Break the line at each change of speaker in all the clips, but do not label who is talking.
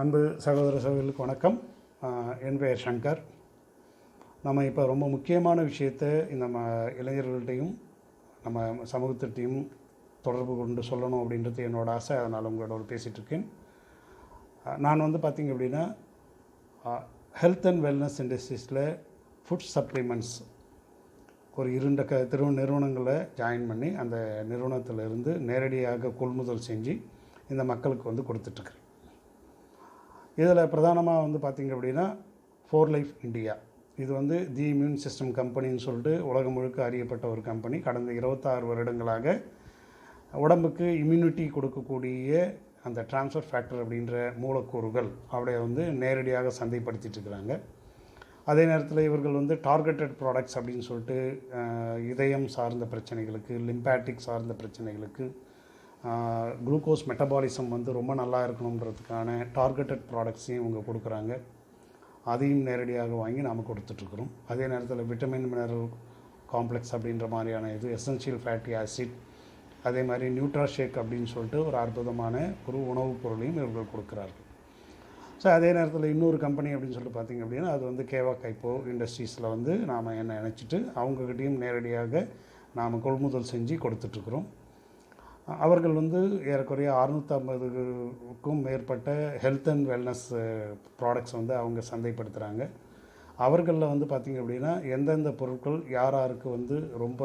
அன்பு சகோதர சகோதரிகளுக்கு வணக்கம். என் பெயர் சங்கர். நம்ம இப்போ ரொம்ப முக்கியமான விஷயத்தை இந்த இளைஞர்கள்ட்டையும் நம்ம சமூகத்திட்டையும் தொடர்பு கொண்டு சொல்லணும் அப்படின்றது என்னோட ஆசை. அதனால் உங்களோட பேசிகிட்ருக்கேன் நான் வந்து பார்த்திங்க அப்படின்னா ஹெல்த் அண்ட் வெல்னஸ் இண்டஸ்ட்ரீஸில் ஃபுட் சப்ளிமெண்ட்ஸ் ஒரு இருண்ட க திரு நிறுவனங்களை ஜாயின் பண்ணி அந்த நிறுவனத்தில் இருந்து நேரடியாக கொள்முதல் செஞ்சு இந்த மக்களுக்கு வந்து கொடுத்துட்ருக்குறேன் இதில் பிரதானமாக வந்து பார்த்திங்க அப்படின்னா ஃபோர் லைஃப் இந்தியா இது வந்து தி இம்யூன் சிஸ்டம் கம்பெனின்னு சொல்லிட்டு உலகம் முழுக்க அறியப்பட்ட ஒரு கம்பெனி கடந்த இருபத்தாறு வருடங்களாக உடம்புக்கு இம்யூனிட்டி கொடுக்கக்கூடிய அந்த டிரான்ஸ்ஃபர் ஃபேக்டர் அப்படின்ற மூலக்கூறுகள் அப்படியே வந்து நேரடியாக சந்தைப்படுத்திட்டு இருக்கிறாங்க. அதே நேரத்தில் இவர்கள் வந்து டார்கெட்டட் ப்ராடக்ட்ஸ் அப்படின்னு சொல்லிட்டு இதயம் சார்ந்த பிரச்சனைகளுக்கு லிம்பேட்டிக் சார்ந்த பிரச்சனைகளுக்கு குளுக்கோஸ் மெட்டபாலிசம் வந்து ரொம்ப நல்லா இருக்கணுன்றதுக்கான டார்கெட்டட் ப்ராடக்ட்ஸையும் இவங்க கொடுக்குறாங்க. அதையும் நேரடியாக வாங்கி நாம் கொடுத்துட்ருக்குறோம். அதே நேரத்தில் விட்டமின் மினரல் காம்ப்ளெக்ஸ் அப்படின்ற மாதிரியான இது எசென்ஷியல் ஃபேட்டி ஆசிட் அதே மாதிரி நியூட்ரா ஷேக் அப்படின்னு சொல்லிட்டு ஒரு அற்புதமான ஒரு உணவுப் பொருளையும் இவர்கள் கொடுக்குறார்கள். ஸோ அதே நேரத்தில் இன்னொரு கம்பெனி அப்படின்னு சொல்லிட்டு பார்த்தீங்க அப்படின்னா அது வந்து கேவா கைப்போ இண்டஸ்ட்ரீஸில் வந்து நாம் என்ன நினச்சிட்டு அவங்கக்கிட்டேயும் நேரடியாக நாம் கொள்முதல் செஞ்சு கொடுத்துட்ருக்குறோம். அவர்கள் வந்து ஏறக்குறைய அறுநூற்றம்பதுக்கும் மேற்பட்ட ஹெல்த் அண்ட் வெல்னஸ் ப்ராடக்ட்ஸ் வந்து அவங்க சந்தைப்படுத்துகிறாங்க அவர்களில் வந்து பார்த்திங்க அப்படின்னா எந்தெந்த பொருட்கள் யார் யாருக்கு வந்து ரொம்ப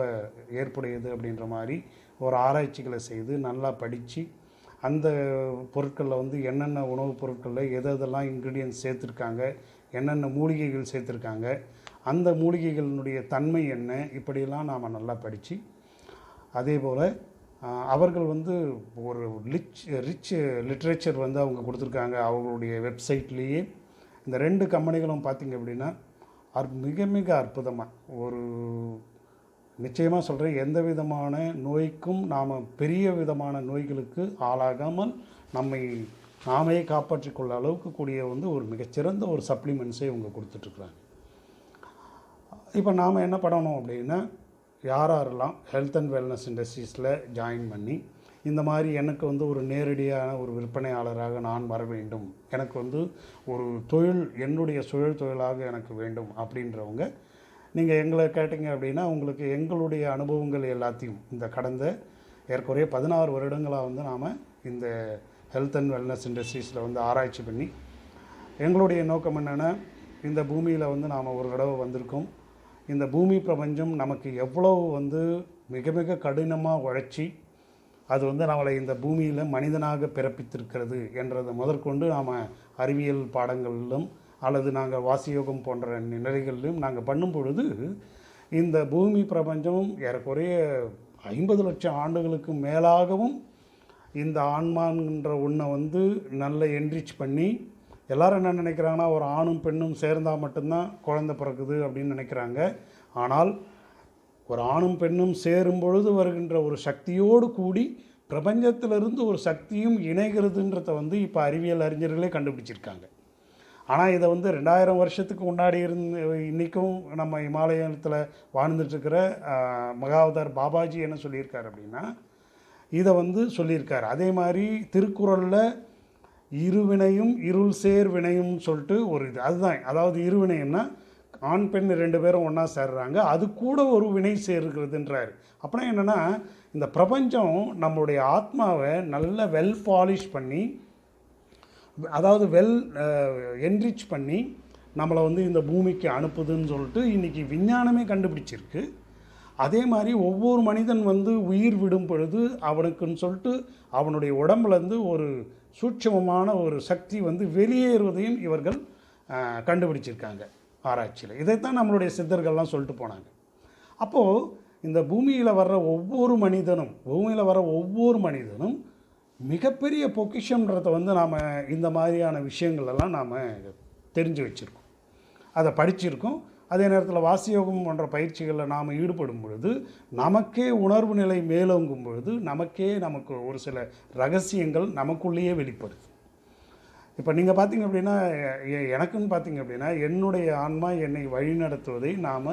ஏற்புடையது அப்படின்ற மாதிரி ஒரு ஆராய்ச்சிகளை செய்து நல்லா படித்து அந்த பொருட்களில் வந்து என்னென்ன உணவுப் பொருட்களில் எது எதெல்லாம் இன்க்ரீடியன்ஸ் சேர்த்துருக்காங்க என்னென்ன மூலிகைகள் சேர்த்துருக்காங்க அந்த மூலிகைகளினுடைய தன்மை என்ன இப்படியெல்லாம் நாம் நல்லா படித்து அதே போல் அவர்கள் வந்து ஒரு லிச் ரிச் லிட்ரேச்சர் வந்து அவங்க கொடுத்துருக்காங்க அவங்களுடைய வெப்சைட்லேயே. இந்த ரெண்டு கம்பெனிகளும் பார்த்திங்க அப்படின்னா அற் மிக மிக அற்புதமாக ஒரு நிச்சயமாக சொல்கிறேன் எந்த விதமான நோய்க்கும் நாம் பெரிய விதமான நோய்களுக்கு ஆளாகாமல் நம்மை நாமே காப்பாற்றி கொள்ள அளவுக்கு கூடிய வந்து ஒரு மிகச்சிறந்த ஒரு சப்ளிமெண்ட்ஸை இவங்க கொடுத்துட்ருக்குறாங்க. இப்போ நாம் என்ன பண்ணணும் அப்படின்னா யார் யாரெல்லாம் ஹெல்த் அண்ட் வெல்னஸ் இண்டஸ்ட்ரீஸில் ஜாயின் பண்ணி இந்த மாதிரி எனக்கு வந்து ஒரு நேரடியான ஒரு விற்பனையாளராக நான் வர வேண்டும். எனக்கு வந்து ஒரு தொழில் என்னுடைய சுழல் தொழிலாக எனக்கு வேண்டும் அப்படின்றவங்க நீங்கள் எங்களை கேட்டிங்க அப்படின்னா உங்களுக்கு எங்களுடைய அனுபவங்கள் எல்லாத்தையும் இந்த கடந்த ஏற்குறைய பதினாறு வருடங்களாக வந்து நாம் இந்த ஹெல்த் அண்ட் வெல்னஸ் இண்டஸ்ட்ரீஸில் வந்து ஆராய்ச்சி பண்ணி எங்களுடைய நோக்கம் என்னென்னா இந்த பூமியில் வந்து நாம் ஒரு தடவை வந்திருக்கோம். இந்த பூமி பிரபஞ்சம் நமக்கு எவ்வளவு வந்து மிக மிக கடினமாக உழைச்சி அது வந்து நம்மளை இந்த பூமியில் மனிதனாக பிறப்பித்திருக்கிறது என்றதை முதற்கொண்டு நாம் அறிவியல் பாடங்களிலும் அல்லது நாங்கள் வாசியோகம் போன்ற நிலைகளிலும் நாங்கள் பண்ணும் பொழுது இந்த பூமி பிரபஞ்சம் ஏறக்குறைய ஐம்பது லட்சம் ஆண்டுகளுக்கு மேலாகவும் இந்த ஆன்மான்ற ஒன்றை வந்து நல்ல என்ரிச் பண்ணி எல்லோரும் என்ன நினைக்கிறாங்கன்னா ஒரு ஆணும் பெண்ணும் சேர்ந்தால் மட்டும்தான் குழந்தை பிறக்குது அப்படின்னு நினைக்கிறாங்க. ஆனால் ஒரு ஆணும் பெண்ணும் சேரும் பொழுது வருகின்ற ஒரு சக்தியோடு கூடி பிரபஞ்சத்திலிருந்து ஒரு சக்தியும் இணைகிறதுன்றத வந்து இப்போ அறிவியல் அறிஞர்களே கண்டுபிடிச்சிருக்காங்க. ஆனால் இதை வந்து ரெண்டாயிரம் வருஷத்துக்கு முன்னாடி இருந்து இன்றைக்கும் நம்ம இமாலயத்தில் வாழ்ந்துட்டுருக்கிற மகாவதார் பாபாஜி என்ன சொல்லியிருக்கார் அப்படின்னா இதை வந்து சொல்லியிருக்கார். அதே மாதிரி திருக்குறளில் இருவினையும் இருள் சேர் வினையும் சொல்லிட்டு ஒரு இது. அதுதான். அதாவது இருவினைன்னா ஆண் பெண் ரெண்டு பேரும் ஒன்றா சேர்றாங்க. அது கூட ஒரு வினை சேர்க்கிறதுன்றார் அப்படின்னா என்னென்னா இந்த பிரபஞ்சம் நம்மளுடைய ஆத்மாவை நல்ல வெல் பாலிஷ் பண்ணி அதாவது வெல் என்ரிச் பண்ணி நம்மளை வந்து இந்த பூமிக்கு அனுப்புதுன்னு சொல்லிட்டு இன்றைக்கி விஞ்ஞானமே கண்டுபிடிச்சிருக்கு. அதே மாதிரி ஒவ்வொரு மனிதன் வந்து உயிர் விடும் பொழுது அவனுக்குன்னு சொல்லிட்டு அவனுடைய உடம்புலேருந்து ஒரு சூட்சமமான ஒரு சக்தி வந்து வெளியேறுவதையும் இவர்கள் கண்டுபிடிச்சிருக்காங்க ஆராய்ச்சியில். இதைத்தான் நம்மளுடைய சித்தர்கள்லாம் சொல்லிட்டு போனாங்க. அப்போது இந்த பூமியில் வர்ற ஒவ்வொரு மனிதனும் பூமியில் வர ஒவ்வொரு மனிதனும் மிகப்பெரிய பொக்கிஷன்றதை வந்து நாம் இந்த மாதிரியான விஷயங்களெல்லாம் நாம் தெரிஞ்சு வச்சுருக்கோம். அதை படிச்சிருக்கோம். அதே நேரத்தில் வாசியோகம் போன்ற பயிற்சிகளில் நாம் ஈடுபடும் பொழுது நமக்கே உணர்வு நிலை மேலோங்கும் பொழுது நமக்கே நமக்கு ஒரு சில ரகசியங்கள் நமக்குள்ளேயே வெளிப்படுது. இப்போ நீங்கள் பார்த்தீங்க அப்படின்னா எனக்குன்னு பார்த்தீங்க அப்படின்னா என்னுடைய ஆன்மா என்னை வழிநடத்துவதை நாம்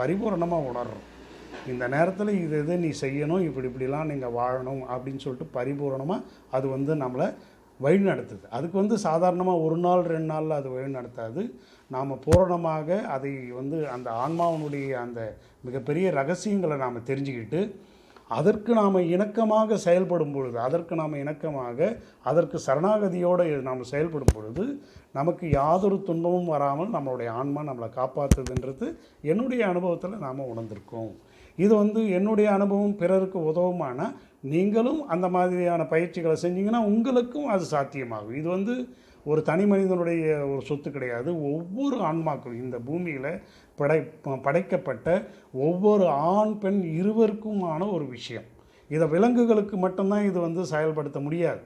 பரிபூரணமாக உணர்றோம். இந்த நேரத்தில் இது இது நீ செய்யணும் இப்படி இப்படிலாம் நீங்கள் வாழணும் அப்படின்னு சொல்லிட்டு பரிபூரணமாக அது வந்து நம்மளை வழி நடத்துது. அதுக்கு வந்து சாதாரணமாக ஒரு நாள் ரெண்டு நாளில் அது வழி நடத்தாது. நாம் பூரணமாக அதை வந்து அந்த ஆன்மாவனுடைய அந்த மிகப்பெரிய ரகசியங்களை நாம் தெரிஞ்சுக்கிட்டு அதற்கு நாம் இணக்கமாக செயல்படும் பொழுது அதற்கு நாம் இணக்கமாக அதற்கு சரணாகதியோடு நாம் செயல்படும் பொழுது நமக்கு யாதொரு துன்பமும் வராமல் நம்மளுடைய ஆன்மா நம்மளை காப்பாற்றுதுன்றது என்னுடைய அனுபவத்தில் நாம் உணர்ந்திருக்கோம். இது வந்து என்னுடைய அனுபவம் பிறருக்கு உதவுமானால் நீங்களும் அந்த மாதிரியான பயிற்சிகளை செஞ்சிங்கன்னா உங்களுக்கும் அது சாத்தியமாகும். இது வந்து ஒரு தனி மனிதனுடைய ஒரு சொத்து கிடையாது. ஒவ்வொரு ஆன்மாக்களும் இந்த பூமியில் படை படைக்கப்பட்ட ஒவ்வொரு ஆண் பெண் இருவருக்குமான ஒரு விஷயம். இதை விலங்குகளுக்கு மட்டும்தான் இது வந்து செயல்படுத்த முடியாது.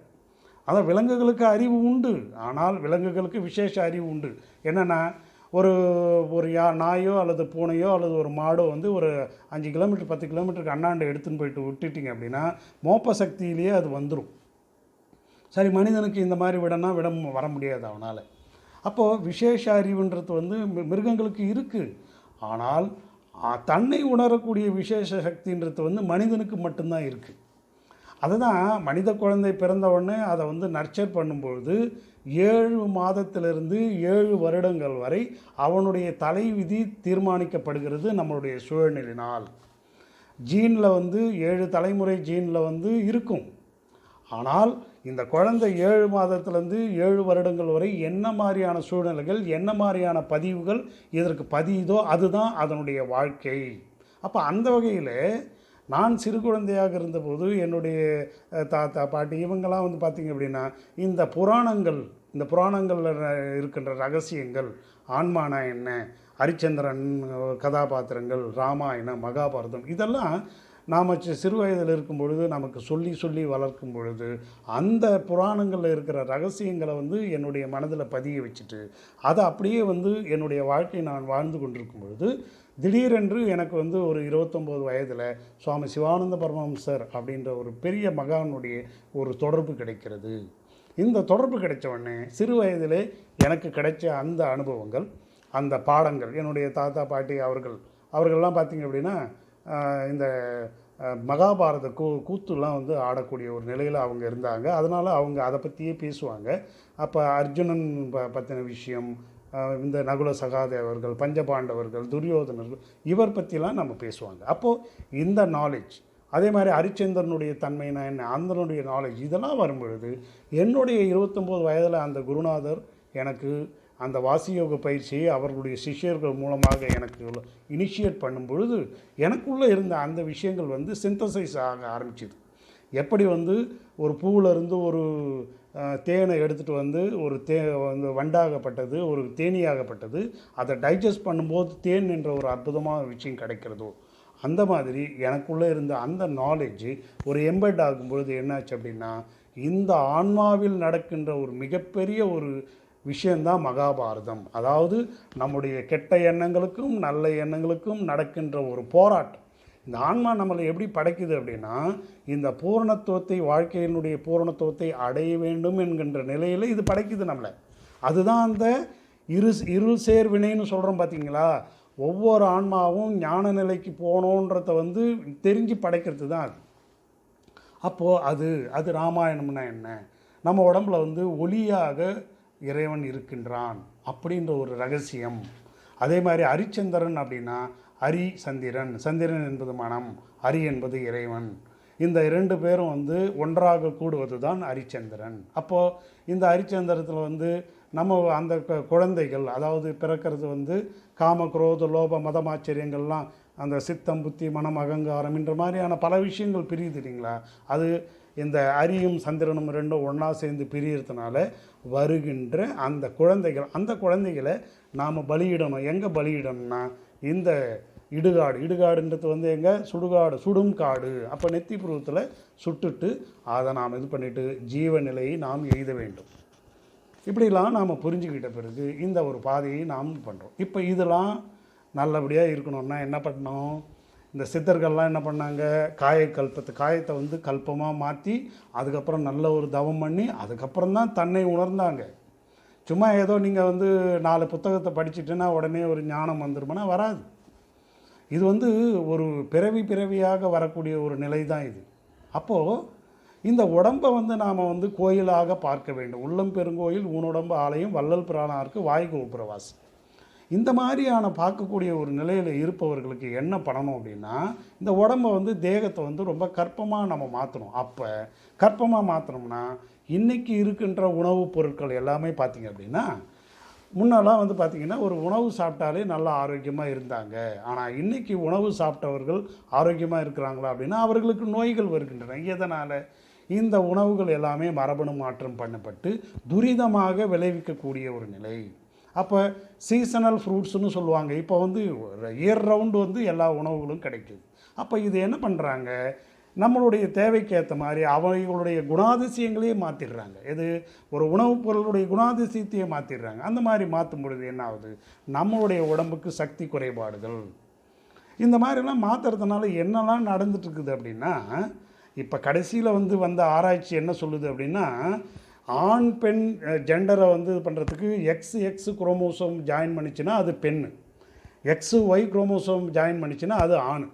அதான் விலங்குகளுக்கு அறிவு உண்டு. ஆனால் விலங்குகளுக்கு விசேஷ அறிவு உண்டு. என்னென்னா ஒரு ஒரு யா நாயோ அல்லது பூனையோ அல்லது ஒரு மாடோ வந்து ஒரு அஞ்சு கிலோமீட்டர் பத்து கிலோமீட்டருக்கு அண்ணாண்டு எடுத்துன்னு போயிட்டு விட்டுட்டிங்க அப்படின்னா மோப்ப சக்தியிலேயே அது வந்துடும் சரி மனிதனுக்கு இந்த மாதிரி விடனா விட வர முடியாது அவனால். அப்போது விசேஷ அறிவுன்றது வந்து மிருகங்களுக்கு இருக்குது ஆனால் தன்னை உணரக்கூடிய விசேஷ சக்தின்றது வந்து மனிதனுக்கு மட்டும்தான் இருக்குது அதுதான் மனித குழந்தை பிறந்த உடனே அதை வந்து நர்ச்சர் பண்ணும்பொழுது ஏழு மாதத்திலிருந்து ஏழு வருடங்கள் வரை அவனுடைய தலைவிதி தீர்மானிக்கப்படுகிறது நம்மளுடைய சூழ்நிலையினால். ஜீனில் வந்து ஏழு தலைமுறை ஜீனில் வந்து இருக்கும். ஆனால் இந்த குழந்தை ஏழு மாதத்துலேருந்து ஏழு வருடங்கள் வரை என்ன மாதிரியான சூழ்நிலைகள் என்ன மாதிரியான பதிவுகள் இதற்கு பதியுதோ அதுதான் அதனுடைய வாழ்க்கை. அப்போ அந்த வகையில் நான் சிறு குழந்தையாக இருந்தபோது என்னுடைய தாத்தா பாட்டி இவங்கெல்லாம் வந்து பார்த்திங்க அப்படின்னா இந்த புராணங்கள் இந்த புராணங்களில் இருக்கின்ற ரகசியங்கள் ஆன்மானா என்ன ஹரிச்சந்திரன் கதாபாத்திரங்கள் ராமாயணம் மகாபாரதம் இதெல்லாம் நாம் சிறு வயதில் இருக்கும் பொழுது நமக்கு சொல்லி சொல்லி வளர்க்கும் பொழுது அந்த புராணங்களில் இருக்கிற ரகசியங்களை வந்து என்னுடைய மனதில் பதிய வச்சுட்டு அதை அப்படியே வந்து என்னுடைய வாழ்க்கையை நான் வாழ்ந்து கொண்டிருக்கும் பொழுது திடீரென்று எனக்கு வந்து ஒரு இருபத்தொம்போது வயதில் சுவாமி சிவானந்த பரமஹம்சர் அப்படின்ற ஒரு பெரிய மகானுடைய ஒரு தொடர்பு கிடைக்கிறது. இந்த தொடர்பு கிடைச்ச உடனே சிறு வயதிலே எனக்கு கிடைச்ச அந்த அனுபவங்கள் அந்த பாடங்கள் என்னுடைய தாத்தா பாட்டி அவர்கள் அவர்கள்லாம் பார்த்திங்க அப்படின்னா இந்த மகாபாரத கூ கூத்துலாம் வந்து ஆடக்கூடிய ஒரு நிலையில் அவங்க இருந்தாங்க. அதனால் அவங்க அதை பற்றியே பேசுவாங்க. அப்போ அர்ஜுனன் ப பற்றின விஷயம் இந்த நகுல சகாதேவர்கள் பஞ்சபாண்டவர்கள் துரியோதனர்கள் இவர் பற்றிலாம் நம்ம பேசுவாங்க. அப்போது இந்த நாலேஜ் அதே மாதிரி ஹரிச்சந்திரனுடைய தன்மைனா என்ன? அந்தனுடைய நாலேஜ் இதெல்லாம் வரும்பொழுது என்னுடைய இருபத்தொம்போது வயதில் அந்த குருநாதர் எனக்கு அந்த வாசியோக பயிற்சியை அவர்களுடைய சிஷ்யர்கள் மூலமாக எனக்கு இனிஷியேட் பண்ணும் பொழுது எனக்குள்ளே இருந்த அந்த விஷயங்கள் வந்து சிந்தசைஸ் ஆக ஆரம்பிச்சிது. எப்படி வந்து ஒரு பூவில் இருந்து ஒரு தேனை எடுத்துகிட்டு வந்து ஒரு தே வந்து வண்டாகப்பட்டது ஒரு தேனீயாகப்பட்டது அதை டைஜஸ்ட் பண்ணும்போது தேன் என்ற ஒரு அற்புதமான விஷயம் கிடைக்கிறதோ அந்த மாதிரி எனக்குள்ளே இருந்த அந்த நாலேஜ் ஒரு எம்பெட் ஆகும்பொழுது என்னாச்சு அப்படின்னா இந்த ஆன்மாவில் நடக்கின்ற ஒரு மிகப்பெரிய ஒரு விஷயந்தான் மகாபாரதம். அதாவது நம்முடைய கெட்ட எண்ணங்களுக்கும் நல்ல எண்ணங்களுக்கும் நடக்கின்ற ஒரு போராட்டம். இந்த ஆன்மா நம்மளை எப்படி படைக்குது அப்படின்னா இந்த பூரணத்துவத்தை வாழ்க்கையினுடைய பூரணத்துவத்தை அடைய வேண்டும் என்கின்ற நிலையில் இது படைக்குது நம்மளை. அதுதான் அந்த இரு இருள் சேர் வினைன்னு சொல்கிறோம் பார்த்தீங்களா ஒவ்வொரு ஆன்மாவும் ஞான நிலைக்கு போகணுன்றத வந்து தெரிஞ்சு படைக்கிறது தான் அது. அப்போது அது அது ராமாயணம்னா என்ன? நம்ம உடம்புல வந்து ஒளியாக இறைவன் இருக்கின்றான் அப்படின்ற ஒரு ரகசியம். அதே மாதிரி ஹரிச்சந்திரன் அப்படின்னா ஹரி சந்திரன் சந்திரன் என்பது மனம் ஹரி என்பது இறைவன். இந்த இரண்டு பேரும் வந்து ஒன்றாக கூடுவது தான் ஹரிச்சந்திரன் அப்போது இந்த ஹரிச்சந்திரத்தில் வந்து நம்ம அந்த குழந்தைகள் அதாவது பிறக்கிறது வந்து காம குரோத லோப மதமாச்சரியங்கள்லாம் அந்த சித்தம் புத்தி மனம் அகங்காரம் என்ற மாதிரியான பல விஷயங்கள் பிரியுது இல்லைங்களா? அது இந்த அரியும் சந்திரனும் ரெண்டும் ஒன்றா சேர்ந்து பிரியறதுனால வருகின்ற அந்த குழந்தைகள் அந்த குழந்தைகளை நாம் பலியிடணும். எங்கே பலியிடணும்னா இந்த இடுகாடு. இடுகாடுன்றது வந்து எங்கே? சுடுகாடு சுடும் காடு அப்போ நெத்தி புருவத்தில் சுட்டுட்டு அதை நாம் இது பண்ணிவிட்டு ஜீவ நிலையை நாம் எய்த வேண்டும். இப்படிலாம் நாம் புரிஞ்சுக்கிட்ட பிறகு இந்த ஒரு பாதையை நாம் பண்ணுறோம் இப்போ இதெல்லாம் நல்லபடியாக இருக்கணும்னா என்ன பண்ணோம் இந்த சித்தர்கள்லாம் என்ன பண்ணாங்க? காயக்கல்பத்தை காயத்தை வந்து கல்பமாக மாற்றி அதுக்கப்புறம் நல்ல ஒரு தவம் பண்ணி அதுக்கப்புறம் தான் தன்னை உணர்ந்தாங்க. சும்மா ஏதோ நீங்கள் வந்து நாலு புத்தகத்தை படிச்சுட்டுன்னா உடனே ஒரு ஞானம் வந்துருமானா வராது. இது வந்து ஒரு பிறவி பிறவியாக வரக்கூடிய ஒரு நிலை தான் இது. அப்போது இந்த உடம்பை வந்து நாம் வந்து கோயிலாக பார்க்க வேண்டும். உள்ளம் பெருங்கோயில் ஊனுடம்பு ஆலயம் வள்ளல் பிராணாருக்கு வாய்க்கு உப்புரவாசி இந்த மாதிரியான பார்க்கக்கூடிய ஒரு நிலையில் இருப்பவர்களுக்கு என்ன பண்ணணும் அப்படின்னா இந்த உடம்பை வந்து தேகத்தை வந்து ரொம்ப கற்பமாக நம்ம மாற்றணும் அப்போ கற்பமாக மாற்றினோம்னா இன்றைக்கி இருக்கின்ற உணவுப் பொருட்கள் எல்லாமே பார்த்திங்க அப்படின்னா முன்னெல்லாம் வந்து பார்த்திங்கன்னா ஒரு உணவு சாப்பிட்டாலே நல்லா ஆரோக்கியமாக இருந்தாங்க. ஆனால் இன்றைக்கி உணவு சாப்பிட்டவர்கள் ஆரோக்கியமாக இருக்கிறாங்களா அப்படின்னா அவர்களுக்கு நோய்கள் வருகின்றன. எதனால்? இந்த உணவுகள் எல்லாமே மரபணு மாற்றம் பண்ணப்பட்டு துரிதமாக விளைவிக்கக்கூடிய ஒரு நிலை. அப்போ சீசனல் ஃப்ரூட்ஸ்னு சொல்லுவாங்க. இப்போ வந்து இயர் ரவுண்டு வந்து எல்லா உணவுகளும் கிடைக்குது. அப்போ இது என்ன பண்ணுறாங்க நம்மளுடைய தேவைக்கு ஏற்ற மாதிரி அவைகளுடைய குணாதிசயங்களையே மாற்றிடுறாங்க இது ஒரு உணவுப் பொருளுடைய குணாதிசயத்தையே மாற்றிடுறாங்க அந்த மாதிரி மாற்றும் பொழுது என்ன ஆகுது? நம்மளுடைய உடம்புக்கு சக்தி குறைபாடுகள். இந்த மாதிரிலாம் மாற்றுறதுனால என்னெல்லாம் நடந்துட்டுருக்குது அப்படின்னா இப்போ கடைசியில் வந்து வந்த ஆராய்ச்சி என்ன சொல்லுது அப்படின்னா ஆண் பெண் ஜெண்டரை வந்து இது பண்ணுறதுக்கு எக்ஸ் எக்ஸ் குரோமோசோம் ஜாயின் பண்ணிச்சுன்னா அது பெண் எக்ஸு ஒய் குரோமோசோம் ஜாயின் பண்ணிச்சுன்னா அது ஆண்.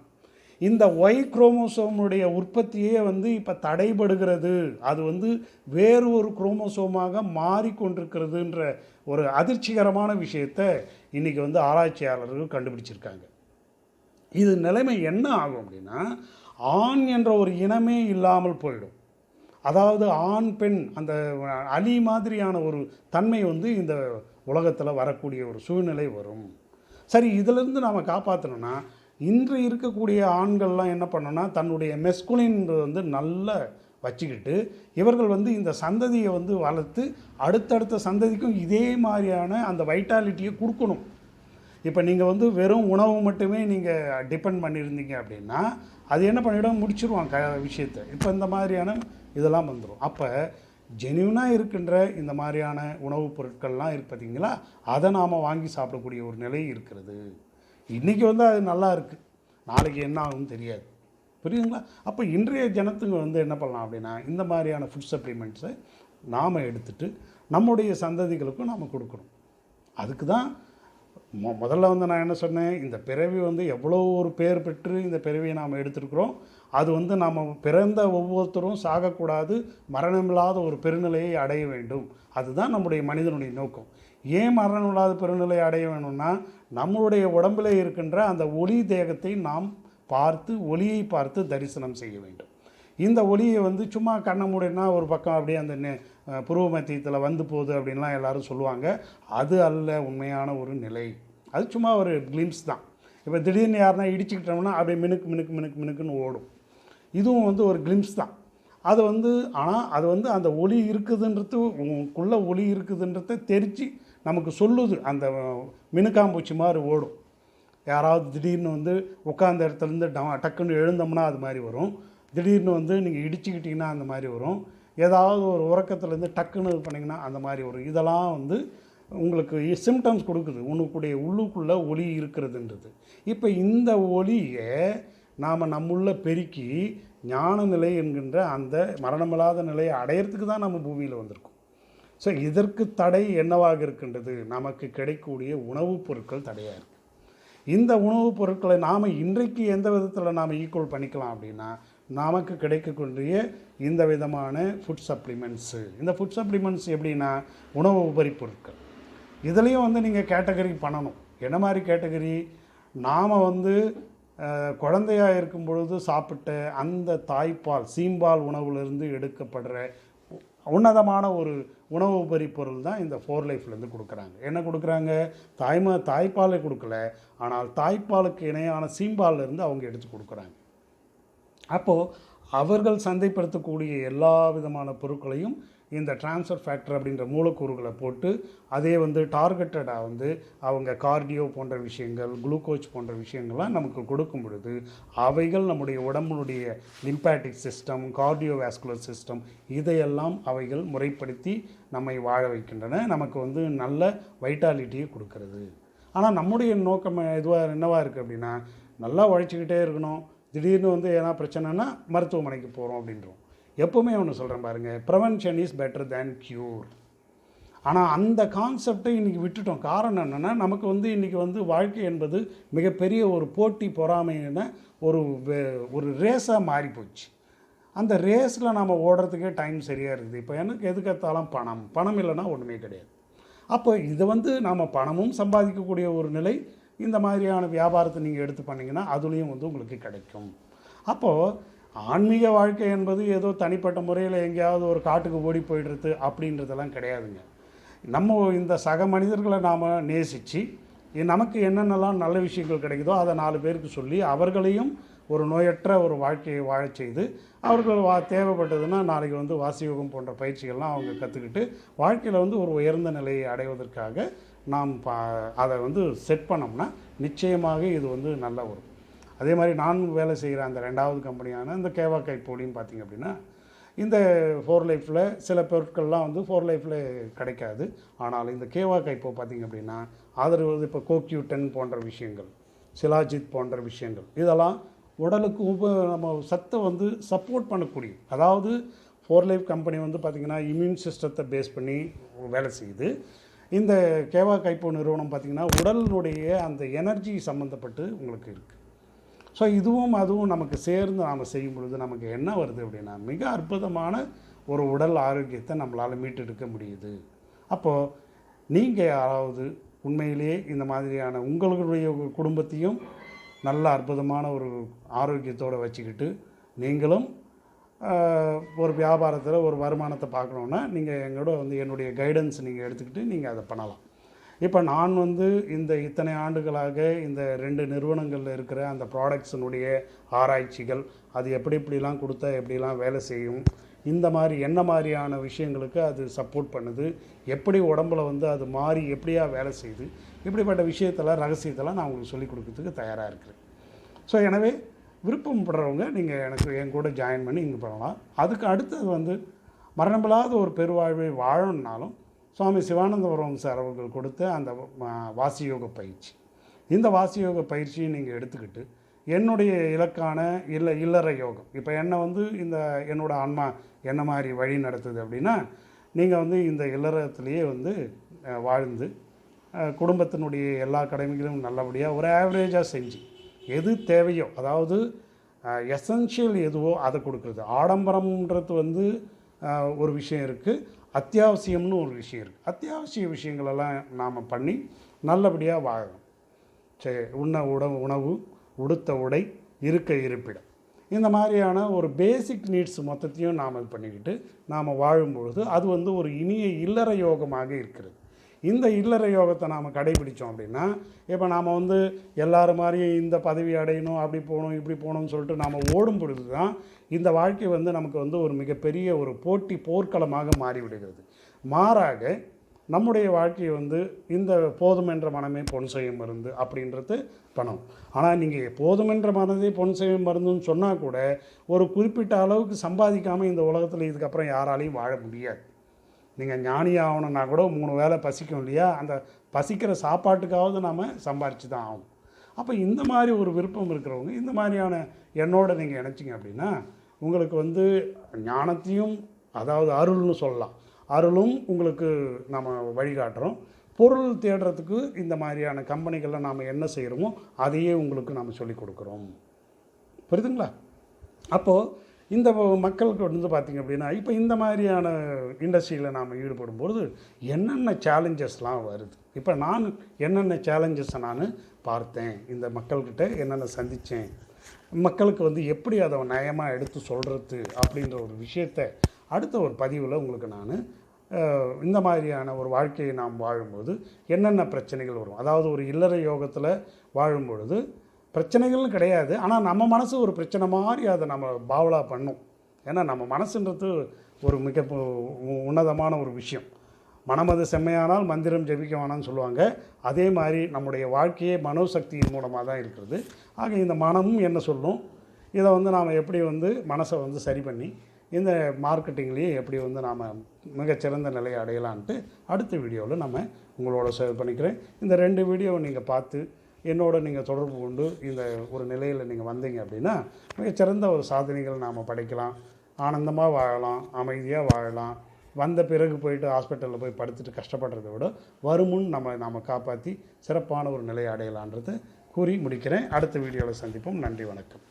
இந்த ஒய் குரோமோசோமுடைய உற்பத்தியே வந்து இப்போ தடைபடுகிறது. அது வந்து வேறு ஒரு குரோமோசோமாக மாறிக்கொண்டிருக்கிறதுன்ற ஒரு அதிர்ச்சிகரமான விஷயத்தை இன்றைக்கி வந்து ஆராய்ச்சியாளர்கள் கண்டுபிடிச்சிருக்காங்க. இது நிலைமை என்ன ஆகும் அப்படின்னா ஆண் என்ற ஒரு இனமே இல்லாமல் போயிடும். அதாவது ஆண் பெண் அந்த அலி மாதிரியான ஒரு தன்மை வந்து இந்த உலகத்தில் வரக்கூடிய ஒரு சூழ்நிலை வரும். சரி இதிலிருந்து நாம் காப்பாற்றணும்னா இன்று இருக்கக்கூடிய ஆண்கள்லாம் என்ன பண்ணணும்னா தன்னுடைய மெஸ்குலின்றது வந்து நல்ல வச்சுக்கிட்டு இவர்கள் வந்து இந்த சந்ததியை வந்து வளர்த்து அடுத்தடுத்த சந்ததிக்கும் இதே மாதிரியான அந்த வைட்டாலிட்டியை கொடுக்கணும். இப்போ நீங்கள் வந்து வெறும் உணவு மட்டுமே நீங்கள் டிபெண்ட் பண்ணியிருந்தீங்க அப்படின்னா அது என்ன பண்ணிவிடும் முடிச்சிருவான் க விஷயத்தை. இப்போ இந்த மாதிரியான இதெல்லாம் வந்துடும் அப்போ ஜென்யூனாக இருக்கின்ற இந்த மாதிரியான உணவுப் பொருட்கள்லாம் இருக்கு பார்த்தீங்களா அதை நாம் வாங்கி சாப்பிடக்கூடிய ஒரு நிலை இருக்கிறது. இன்றைக்கி வந்து அது நல்லா இருக்குது நாளைக்கு என்ன ஆகும்னு தெரியாது. புரியுதுங்களா? அப்போ இன்றைய ஜனத்துங்க வந்து என்ன பண்ணலாம் அப்படின்னா இந்த மாதிரியான ஃபுட் சப்ளிமெண்ட்ஸை நாம் எடுத்துட்டு நம்முடைய சந்ததிகளுக்கும் நாம் கொடுக்கணும். அதுக்கு தான் மொ முதல்ல வந்து நான் என்ன சொன்னேன் இந்த பிறவி வந்து எவ்வளோ ஒரு பேர் பெற்று இந்த பிறவியை நாம் எடுத்திருக்கிறோம் அது வந்து நாம் பிறந்த ஒவ்வொருத்தரும் சாகக்கூடாது மரணமில்லாத ஒரு பெருநிலையை அடைய வேண்டும். அதுதான் நம்முடைய மனிதனுடைய நோக்கம். ஏன் மரணமில்லாத பிறநிலை அடைய வேணும்னா நம்மளுடைய உடம்பில் இருக்கின்ற அந்த ஒளி தேகத்தை நாம் பார்த்து ஒளியை பார்த்து தரிசனம் செய்ய வேண்டும். இந்த ஒளியை வந்து சும்மா கண்ணை மூடினா ஒரு பக்கம் அப்படியே அந்த நெ- புருவ மத்தியத்தில் வந்து போகுது அப்படின்லாம் எல்லோரும் சொல்லுவாங்க. அது அல்ல உண்மையான ஒரு நிலை. அது சும்மா ஒரு கிளிம்ஸ் தான். இப்போ திடீர்னு யாருன்னா இடிச்சுக்கிட்டோம்னா அப்படியே மினுக்கு மினுக்கு மினுக்கு மினுக்குன்னு ஓடும். இதுவும் வந்து ஒரு கிளிம்ஸ் தான். அது வந்து ஆனால் அது வந்து அந்த ஒளி இருக்குதுன்றது உங்களுக்குள்ளே ஒளி இருக்குதுன்றத தெரிஞ்சு நமக்கு சொல்லுது அந்த மினுக்காம்பூச்சி மாதிரி ஓடும். யாராவது திடீர்னு வந்து உட்காந்த இடத்துலேருந்து ட டக்குன்னு எழுந்தோம்னா அது மாதிரி வரும். திடீர்னு வந்து நீங்கள் இடிச்சுக்கிட்டிங்கன்னா அந்த மாதிரி வரும். ஏதாவது ஒரு உறக்கத்துலேருந்து டக்குன்னு இது பண்ணிங்கன்னா அந்த மாதிரி வரும். இதெல்லாம் வந்து உங்களுக்கு சிம்டம்ஸ் கொடுக்குது. உனக்குடைய உள்ளுக்குள்ளே ஒளி இருக்கிறதுன்றது. இப்போ இந்த ஒளியை நாம் நம்முள்ள பெருக்கி ஞான நிலை என்கின்ற அந்த மரணமில்லாத நிலையை அடையிறதுக்கு தான் நம்ம பூமியில் வந்திருக்கோம். ஸோ இதற்கு தடை என்னவாக இருக்கின்றது? நமக்கு கிடைக்கக்கூடிய உணவுப் பொருட்கள் தடையாக இருக்குது இந்த உணவுப் பொருட்களை நாம் இன்றைக்கு எந்த விதத்தில் நாம் ஈக்குவல் பண்ணிக்கலாம் அப்படின்னா நமக்கு கிடைக்கக்கூடிய இந்த விதமான ஃபுட் சப்ளிமெண்ட்ஸு இந்த ஃபுட் சப்ளிமெண்ட்ஸ் எப்படின்னா உணவு உபரி பொருட்கள். இதுலேயும் வந்து நீங்கள் கேட்டகரி பண்ணணும். என்ன மாதிரி கேட்டகரி நாம் வந்து குழந்தையாக குழந்தையா இருக்கும் பொழுது சாப்பிட்ட அந்த தாய்ப்பால் சீம்பால் உணவுலேருந்து எடுக்கப்படுற உன்னதமான ஒரு உணவு உபரி பொருள் தான் இந்த ஃபோர் லைஃப்லேருந்து கொடுக்குறாங்க. என்ன கொடுக்குறாங்க? தாய்மா தாய்ப்பாலை கொடுக்கல. ஆனால் தாய்ப்பாலுக்கு இணையான சீம்பாலிருந்து அவங்க எடுத்து கொடுக்குறாங்க. அப்போது அவர்கள் சந்தைப்படுத்தக்கூடிய எல்லா விதமான பொருட்களையும் இந்த டிரான்ஸ்ஃபர் ஃபேக்டர் அப்படின்ற மூலக்கூறுகளை போட்டு அதே வந்து டார்கெட்டடாக வந்து அவங்க கார்டியோ போன்ற விஷயங்கள் குளுக்கோஸ் போன்ற விஷயங்கள்லாம் நமக்கு கொடுக்கும் பொழுது அவைகள் நம்முடைய உடம்புடைய லிம்பாட்டிக் சிஸ்டம் கார்டியோவாஸ்குலர் சிஸ்டம் இதையெல்லாம் அவைகள் முறைப்படுத்தி நம்மை வாழ வைக்கின்றன. நமக்கு வந்து நல்ல வைட்டாலிட்டியை கொடுக்கறது. ஆனால் நம்முடைய நோக்கம் இதுவாக என்னவாக இருக்குது அப்படின்னா நல்லா உழைச்சிக்கிட்டே இருக்கணும். திடீர்னு வந்து ஏன்னா பிரச்சனைனா மருத்துவமனைக்கு போகிறோம் அப்படின்றோம். எப்போவுமே ஒன்று சொல்கிறேன் பாருங்கள் prevention is better than cure ஆனால் அந்த கான்செப்டை இன்றைக்கி விட்டுட்டோம். காரணம் என்னென்னா நமக்கு வந்து இன்றைக்கி வந்து வாழ்க்கை என்பது மிகப்பெரிய ஒரு போட்டி பொறாமைன்னு ஒரு ஒரு ரேஸாக மாறிப்போச்சு. அந்த ரேஸில் நம்ம ஓடுறதுக்கே டைம் சரியாக இருக்குது. இப்போ எனக்கு எதுக்கத்தாலும் பணம். பணம் இல்லைன்னா ஒன்றுமே கிடையாது. அப்போ இதை வந்து நாம் பணமும் சம்பாதிக்கக்கூடிய ஒரு நிலை. இந்த மாதிரியான வியாபாரத்தை நீங்கள் எடுத்து பண்ணிங்கன்னா அதுலேயும் வந்து உங்களுக்கு கிடைக்கும். அப்போது ஆன்மீக வாழ்க்கை என்பது ஏதோ தனிப்பட்ட முறையில் எங்கேயாவது ஒரு காட்டுக்கு ஓடி போயிடுறது அப்படின்றதெல்லாம் கிடையாதுங்க. நம்ம இந்த சக மனிதர்களை நாம் நேசித்து நமக்கு என்னென்னலாம் நல்ல விஷயங்கள் கிடைக்குதோ அதை நாலு பேருக்கு சொல்லி அவர்களையும் ஒரு நோயற்ற ஒரு வாழ்க்கையை வாழச் செய்து அவர்கள் வா தேவைப்பட்டதுன்னா நாளைக்கு வந்து வாசியோகம் போன்ற பயிற்சிகள்லாம் அவங்க கற்றுக்கிட்டு வாழ்க்கையில் வந்து ஒரு உயர்ந்த நிலையை அடைவதற்காக நாம் பா அதை வந்து செட் பண்ணோம்னா நிச்சயமாக இது வந்து நல்ல ஒரு அதே மாதிரி நான் வேலை செய்கிற அந்த ரெண்டாவது கம்பெனியான இந்த கேவா கைப்போலின்னு பார்த்தீங்க அப்படின்னா இந்த ஃபோர் லைஃப்பில் சில பொருட்கள்லாம் வந்து ஃபோர் லைஃப்பில் கிடைக்காது. ஆனால் இந்த கேவா கைப்போ பார்த்தீங்க அப்படின்னா ஆதரவு இப்போ கோக்யூட்டன் போன்ற விஷயங்கள் சிலாஜித் போன்ற விஷயங்கள் இதெல்லாம் உடலுக்கு உப நம்ம சத்தை வந்து சப்போர்ட் பண்ணக்கூடிய அதாவது ஃபோர் லைஃப் கம்பெனி வந்து பார்த்திங்கன்னா இம்யூன் சிஸ்டத்தை பேஸ் பண்ணி வேலை செய்யுது. இந்த கேவா கைப்போ நிறுவனம் பார்த்திங்கன்னா உடலினுடைய அந்த எனர்ஜி சம்மந்தப்பட்டு உங்களுக்கு இருக்குது ஸோ இதுவும் அதுவும் நமக்கு சேர்ந்து நாம் செய்யும் பொழுது நமக்கு என்ன வருது அப்படின்னா மிக அற்புதமான ஒரு உடல் ஆரோக்கியத்தை நம்மளால் மீட்டெடுக்க முடியுது. அப்போது நீங்கள் யாராவது உண்மையிலேயே இந்த மாதிரியான உங்களுடைய குடும்பத்தையும் நல்ல அற்புதமான ஒரு ஆரோக்கியத்தோடு வச்சுக்கிட்டு நீங்களும் ஒரு வியாபாரத்தில் ஒரு வருமானத்தை பார்க்கணுன்னா நீங்கள் எங்களோட வந்து என்னுடைய கைடன்ஸ் நீங்கள் எடுத்துக்கிட்டு நீங்கள் அதை பண்ணலாம். இப்போ நான் வந்து இந்த இத்தனை ஆண்டுகளாக இந்த ரெண்டு நிறுவனங்களில் இருக்கிற அந்த ப்ராடக்ட்ஸினுடைய ஆராய்ச்சிகள் அது எப்படி எப்படிலாம் கொடுத்தா எப்படிலாம் வேலை செய்யும் இந்த மாதிரி என்ன மாதிரியான விஷயங்களுக்கு அது சப்போர்ட் பண்ணுது எப்படி உடம்புல வந்து அது மாறி எப்படியா வேலை செய்யுது இப்படிப்பட்ட விஷயத்தெல்லாம் ரகசியத்தெல்லாம் நான் உங்களுக்கு சொல்லிக் கொடுக்கறதுக்கு தயாராக இருக்கிறேன். ஸோ எனவே விருப்பப்படுறவங்க நீங்கள் எனக்கு என் கூட ஜாயின் பண்ணி இங்கே பண்ணலாம். அதுக்கு அடுத்தது வந்து மரணமில்லாத ஒரு பெருவாழ்வை வாழணுன்னாலும் சுவாமி சிவானந்தபுரம் சார் அவர்கள் கொடுத்த அந்த வாசியோக பயிற்சி. இந்த வாசியோக பயிற்சியை நீங்கள் எடுத்துக்கிட்டு என்னுடைய இலக்கான இல்லை இல்லற யோகம். இப்போ என்னை வந்து இந்த என்னோட ஆன்மா என்ன மாதிரி வழி நடத்துது அப்படின்னா நீங்கள் வந்து இந்த இல்லறத்துலேயே வந்து வாழ்ந்து குடும்பத்தினுடைய எல்லா கடமைகளும் நல்லபடியாக ஒரு ஆவரேஜாக செஞ்சு எது தேவையோ அதாவது எசென்ஷியல் எதுவோ அதை கொடுக்குறது. ஆடம்பரம்ன்றது வந்து ஒரு விஷயம் இருக்குது அத்தியாவசியம்னு ஒரு விஷயம் இருக்குது அத்தியாவசிய விஷயங்களெல்லாம் நாம் பண்ணி நல்லபடியாக வாழணும். சரி உண்ண உணவு உணவு உடுத்த உடை இருக்க இருப்பிடம். இந்த மாதிரியான ஒரு பேசிக் நீட்ஸ் மொத்தத்தையும் நாம் இது பண்ணிக்கிட்டு நாம் வாழும்பொழுது அது வந்து ஒரு இனிய இல்லற யோகமாக இருக்கிறது. இந்த இல்லற யோகத்தை நாம் கடைபிடித்தோம் அப்படின்னா இப்போ நாம் வந்து எல்லாரும் மாதிரியும் இந்த பதவி அடையணும் அப்படி போகணும் இப்படி போகணும்னு சொல்லிட்டு நாம் ஓடும் பொழுது தான் இந்த வாழ்க்கை வந்து நமக்கு வந்து ஒரு மிகப்பெரிய ஒரு போட்டி போர்க்களமாக மாறிவிடுகிறது. மாறாக நம்முடைய வாழ்க்கையை வந்து இந்த போதுமென்ற மனமே பொன் செய்யும் மருந்து அப்படின்றது பணம். ஆனால் நீங்கள் போதுமென்ற மனதே பொன் செய்யும் மருந்துன்னு சொன்னால் கூட ஒரு குறிப்பிட்ட அளவுக்கு சம்பாதிக்காமல் இந்த உலகத்தில் இதுக்கப்புறம் யாராலையும் வாழ முடியாது. நீங்கள் ஞானி ஆகணும்னா கூட மூணு வேளை பசிக்கும் இல்லையா? அந்த பசிக்கிற சாப்பாட்டுக்காவது நாம் சம்பாரித்து தான் ஆகும் அப்போ இந்த மாதிரி ஒரு விருப்பம் இருக்கிறவங்க இந்த மாதிரியான எண்ணோட நீங்கள் இணைச்சிங்க அப்படின்னா உங்களுக்கு வந்து ஞானத்தையும் அதாவது அருள்னு சொல்லலாம். அருளும் உங்களுக்கு நம்ம வழிகாட்டுறோம். பொருள் தேடுறதுக்கு இந்த மாதிரியான கம்பெனிகளில் நாம் என்ன செய்கிறோமோ அதையே உங்களுக்கு நாம் சொல்லிக் கொடுக்குறோம். புரியுதுங்களா? அப்போது இந்த மக்களுக்கு வந்து பார்த்திங்க அப்படின்னா இப்போ இந்த மாதிரியான இண்டஸ்ட்ரியில் நாம் ஈடுபடும்பொழுது என்னென்ன சேலஞ்சஸ்லாம் வருது? இப்போ நான் என்னென்ன சேலஞ்சஸை நான் பார்த்தேன். இந்த மக்கள்கிட்ட என்னென்ன சந்தித்தேன் மக்களுக்கு வந்து எப்படி அதை நயமாக எடுத்து சொல்கிறது அப்படின்ற ஒரு விஷயத்தை அடுத்த ஒரு பதிவில் உங்களுக்கு நான் இந்த மாதிரியான ஒரு வாழ்க்கையை நாம் வாழும்போது என்னென்ன பிரச்சனைகள் வரும்? அதாவது ஒரு இல்லற யோகத்தில் வாழும் பொழுது பிரச்சனைகள்னு கிடையாது. ஆனால் நம்ம மனசு ஒரு பிரச்சனை மாதிரி அதை நம்ம பாவலாக பண்ணும். ஏன்னா நம்ம மனசுன்றது ஒரு மிக உ- உன்னதமான ஒரு விஷயம். மனமது செம்மையானால் மந்திரம் ஜெபிக்க வேணாம்னு சொல்லுவாங்க. அதே மாதிரி நம்முடைய வாழ்க்கையே மனோசக்தியின் மூலமாக தான் இருக்கிறது. ஆக இந்த மனமும் என்ன சொல்லும்? இதை வந்து நாம் எப்படி வந்து மனசை வந்து சரி பண்ணி இந்த மார்க்கெட்டிங்லேயே எப்படி வந்து நாம் மிகச்சிறந்த நிலையை அடையலான்ட்டு அடுத்த வீடியோவில் நம்ம உங்களோட ஷேர் பண்ணிக்கிறேன். இந்த ரெண்டு வீடியோவை நீங்கள் பார்த்து என்னோட நீங்கள் தொடர்பு கொண்டு இந்த ஒரு நிலையில் நீங்கள் வந்தீங்க அப்படின்னா மிகச்சிறந்த ஒரு சாதனைகள் நாம் படைக்கலாம். ஆனந்தமாக வாழலாம் அமைதியாக வாழலாம். வந்த பிறகு போயிட்டு ஹாஸ்பிட்டலில் போய் படுத்துட்டு கஷ்டப்படுறதை விட வருமுன் நம்ம நாம் காப்பாற்றி சிறப்பான ஒரு நிலையை அடையலான்றது கூறி முடிக்கிறேன். அடுத்த வீடியோவில் சந்திப்போம். நன்றி வணக்கம்.